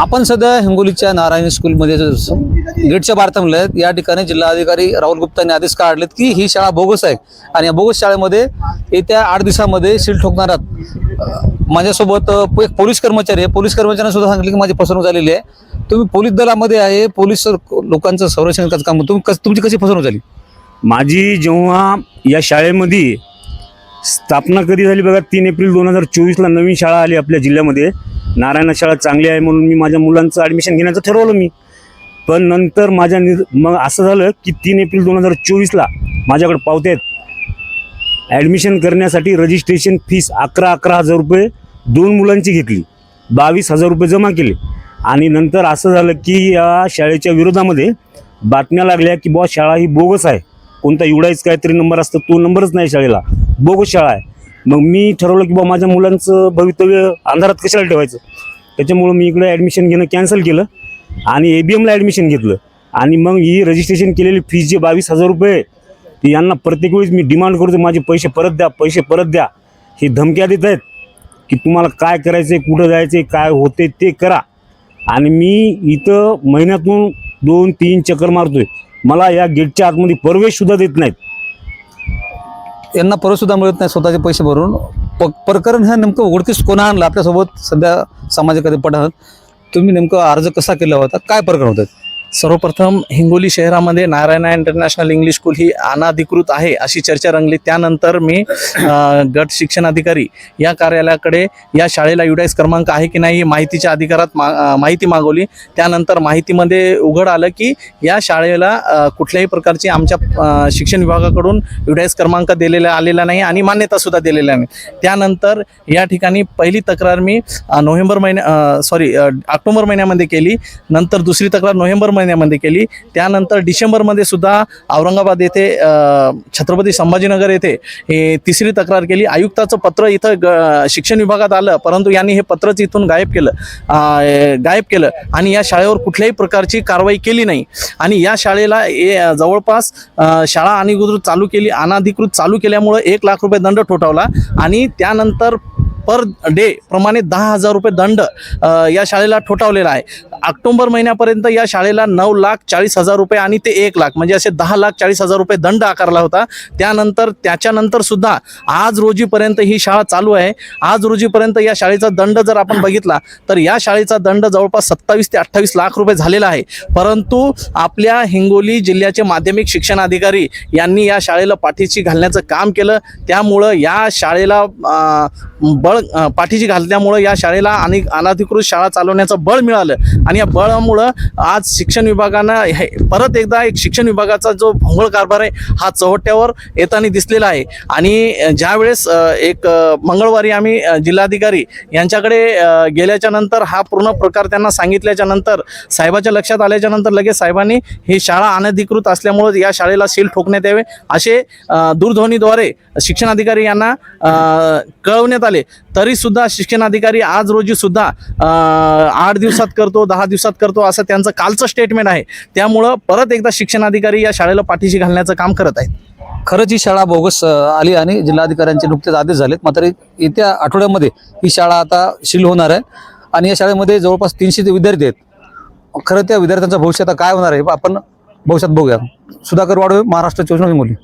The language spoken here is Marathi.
आपण सध्या हिंगोलीच्या नारायण स्कूलमध्ये गेटच्या बाहेर थांबलेत आहेत या ठिकाणी जिल्हाधिकारी राहुल गुप्तांनी आदेश काढलेत की ही शाळा बोगस आहे. आणि या बोगस शाळेमध्ये येत्या आठ दिवसामध्ये सील ठोकणार आहात. माझ्यासोबत एक पोलीस कर्मचारी आहे. पोलीस कर्मचाऱ्यांनी सुद्धा सांगितलं की माझी फसवणूक झालेली आहे. तुम्ही पोलीस दलामध्ये आहे पोलीस लोकांचं संरक्षण काम तुम्ही कस तुमची कशी फसवणूक झाली? माझी जेव्हा या शाळेमध्ये स्थापना कधी झाली बघा तीन एप्रिल दोन हजार चोवीसला नवीन शाळा आली आपल्या जिल्ह्यामध्ये. नारायण शाळा चांगली आहे म्हणून मी माझ्या मुलांचं ॲडमिशन घेण्याचं ठरवलं मी. पण नंतर माझ्या निर मग असं झालं की तीन एप्रिल दोन हजार चोवीसला माझ्याकडे पावत्या आहेत ॲडमिशन करण्यासाठी रजिस्ट्रेशन फीस अकरा अकरा हजार रुपये दोन मुलांची घेतली. बावीस हजार रुपये जमा केले. आणि नंतर असं झालं की या शाळेच्या विरोधामध्ये बातम्या लागल्या की बुवा शाळा ही बोगस आहे. कोणता एवढाच काहीतरी नंबर असतो तो नंबरच नाही शाळेला. बोगस शाळा आहे. मग मी ठरवलं की बा माझ्या मुलांचं भवितव्य अंधारात कशाला ठेवायचं? त्याच्यामुळं मी इकडे ॲडमिशन घेणं कॅन्सल केलं आणि ए बी एमला ॲडमिशन घेतलं. आणि मग ही रजिस्ट्रेशन केलेली फीस जे बावीस हजार रुपये ती यांना प्रत्येक वेळेस मी डिमांड करतो माझे पैसे परत द्या पैसे परत द्या. हे धमक्या देत आहेत की तुम्हाला काय करायचं आहे कुठं जायचं आहे काय होते ते करा. आणि मी इथं महिन्यातून दोन तीन चक्कर मारतोय. मला या गेटच्या आतमध्ये प्रवेश सुद्धा देत नाहीत. यांना परसुद्धा मिळत नाही स्वतःचे पैसे भरून. प प्रकरण हे नेमकं उघडकीस कोणा आणलं? आपल्यासोबत सध्या सामाजिक पट तुम्ही नेमकं अर्ज कसा केला होता? काय प्रकरण होतं? सर्वप्रथम हिंगोली शहरामध्ये नारायणा इंटरनॅशनल इंग्लिश स्कूल ही अनाधिकृत आहे अशी चर्चा रंगली. त्यानंतर मी गट शिक्षण अधिकारी या कार्यालयाकडे या शाळेला युडाईस क्रमांक आहे की नाही माहितीच्या अधिकारात मा माहिती मागवली. त्यानंतर माहितीमध्ये उघड आलं की या शाळेला कुठल्याही प्रकारची आमच्या शिक्षण विभागाकडून युडाईस क्रमांक दिलेला आलेला नाही आणि मान्यतासुद्धा दिलेल्या नाही. त्यानंतर या ठिकाणी पहिली तक्रार मी नोव्हेंबर महिन्या सॉरी ऑक्टोबर महिन्यामध्ये केली. नंतर दुसरी तक्रार नोव्हेंबर महिन्यामध्ये केली. त्यानंतर डिसेंबरमध्ये सुद्धा औरंगाबाद येथे छत्रपती संभाजीनगर येथे हे तिसरी तक्रार केली. आयुक्ताचं पत्र इथं ग शिक्षण विभागात आलं परंतु यांनी हे पत्रच इथून गायब केलं. गायब केलं आणि या शाळेवर कुठल्याही प्रकारची कारवाई केली नाही. आणि या शाळेला ए- जवळपास शाळा अनिकृत चालू केली अनाधिकृत चालू केल्यामुळं एक लाख रुपये दंड ठोठावला. आणि त्यानंतर पर डे प्रमाणे दहा हजार रुपये दंड या शाळेला ठोठावलेला आहे. ऑक्टोंबर महिन्यापर्यंत या शाळेला नऊ लाख चाळीस हजार रुपये आणि ते एक लाख म्हणजे असे दहा लाख चाळीस हजार रुपये दंड आकारला होता. त्यानंतर त्याच्यानंतर सुद्धा आज रोजीपर्यंत ही शाळा चालू आहे. आज रोजीपर्यंत या शाळेचा दंड जर आपण बघितला तर या शाळेचा दंड जवळपास सत्तावीस ते अठ्ठावीस लाख रुपये झालेला आहे. परंतु आपल्या हिंगोली जिल्ह्याचे माध्यमिक शिक्षण अधिकारी यांनी या शाळेला पाठीशी घालण्याचं काम केलं. त्यामुळं या शाळेला ब बळ पाठीशी घालल्यामुळं या शाळेला आणि अनधिकृत शाळा चालवण्याचं बळ मिळालं. आणि या बळामुळं आज शिक्षण विभागानं हे परत एकदा एक शिक्षण विभागाचा जो भोंगळ कारभार आहे हा चव्हाट्यावर येताना दिसलेला आहे. आणि ज्यावेळेस एक मंगळवारी आम्ही जिल्हाधिकारी यांच्याकडे गेल्याच्यानंतर हा पूर्ण प्रकार त्यांना सांगितल्याच्या नंतर साहेबाच्या लक्षात आल्याच्यानंतर लगेच साहेबांनी ही शाळा अनधिकृत असल्यामुळं या शाळेला सील ठोकण्यात यावे असे दूरध्वनीद्वारे शिक्षणाधिकारी यांना कळवण्यात आले. तरी सुद्धा शिक्षण अधिकारी आज रोजी सुद्धा आठ दिवसात करतो दहा दिवसात करतो असं त्यांचं कालचं स्टेटमेंट आहे. त्यामुळं परत एकदा शिक्षण अधिकारी या शाळेला पाठीशी घालण्याचं काम करत आहेत. खरंच ही शाळा बोगस आली आणि जिल्हाधिकाऱ्यांचे नुकतेच आदेश झालेत. मात्र येत्या आठवड्यामध्ये ही शाळा आता शील होणार आहे. आणि या शाळेमध्ये जवळपास तीनशे ते विद्यार्थी आहेत खरं त्या विद्यार्थ्यांचं भविष्य आता काय होणार आहे आपण भविष्यात बघूया. सुधाकर वाडवे महाराष्ट्र चोवीस मुली